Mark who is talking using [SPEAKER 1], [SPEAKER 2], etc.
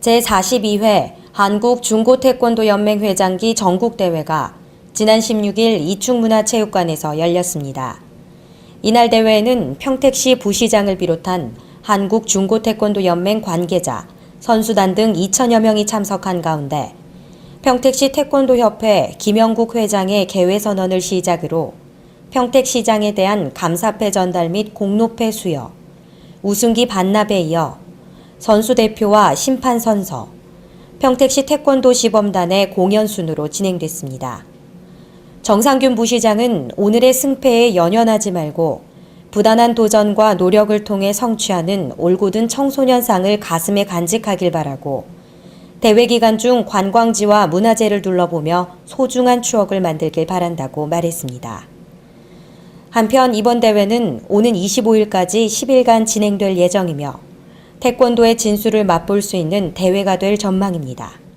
[SPEAKER 1] 제42회 한국중고태권도연맹 회장기 전국대회가 지난 16일 이충문화체육관에서 열렸습니다. 이날 대회에는 평택시 부시장을 비롯한 한국중고태권도연맹 관계자, 선수단 등 2천여 명이 참석한 가운데 평택시 태권도협회 김영국 회장의 개회선언을 시작으로 평택시장에 대한 감사패 전달 및 공로패 수여, 우승기 반납에 이어 선수 대표와 심판 선서, 평택시 태권도 시범단의 공연 순으로 진행됐습니다. 정상균 부시장은 오늘의 승패에 연연하지 말고 부단한 도전과 노력을 통해 성취하는 올곧은 청소년상을 가슴에 간직하길 바라고 대회 기간 중 관광지와 문화재를 둘러보며 소중한 추억을 만들길 바란다고 말했습니다. 한편 이번 대회는 오는 25일까지 10일간 진행될 예정이며 태권도의 진수를 맛볼 수 있는 대회가 될 전망입니다.